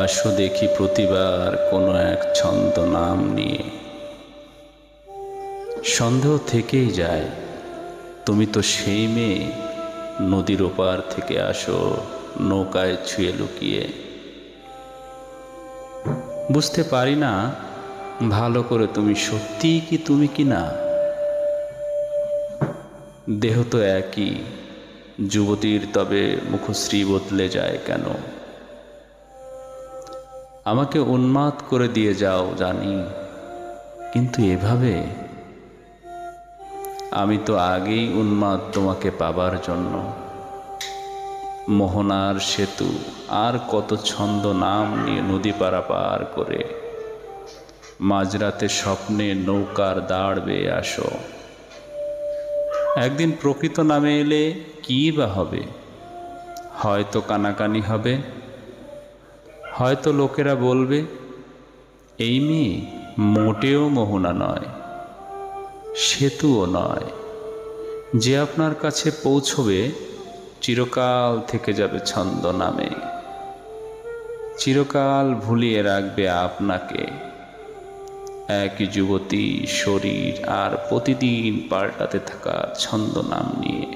আসো দেখি প্রতিবার কোনো এক ছন্দ নাম নিয়ে। সন্দেহ থেকেই যায়, তুমি তো সেই মেয়ে, নদীর ওপার থেকে আসো, নৌকায় ছুঁয়ে লুকিয়ে। বুঝতে পারি না, ভালো করে তুমি সত্যিই কি তুমি কি না? দেহ তো একই, যুবতীর তবে মুখশ্রী বদলে যায় কেন? আমাকে উন্মাদ করে দিয়ে যাও জানি, কিন্তু এভাবে আমি তো আগেই উন্মাদ তোমাকে পাবার জন্য। মোহনার সেতু আর কত ছন্দ নাম নিয়ে নদী পারাপার করে। মাঝরাতে স্বপ্নে নৌকার দাঁড় বেয়ে আসো। একদিন প্রকৃত নামে এলে কী বা হবে? হয়তো কানাকানি হবে। হয়তো লোকেরা বলবে, এই মেয়ে মোটেও মোহনা নয়, সেতুও নয়। যে আপনার কাছে পৌঁছবে, চিরকাল থেকে যাবে ছন্দ নামে। চিরকাল ভুলিয়ে রাখবে আপনাকে। একই যুবতী শরীর আর প্রতিদিন পাল্টাতে থাকা ছন্দ নাম নিয়ে।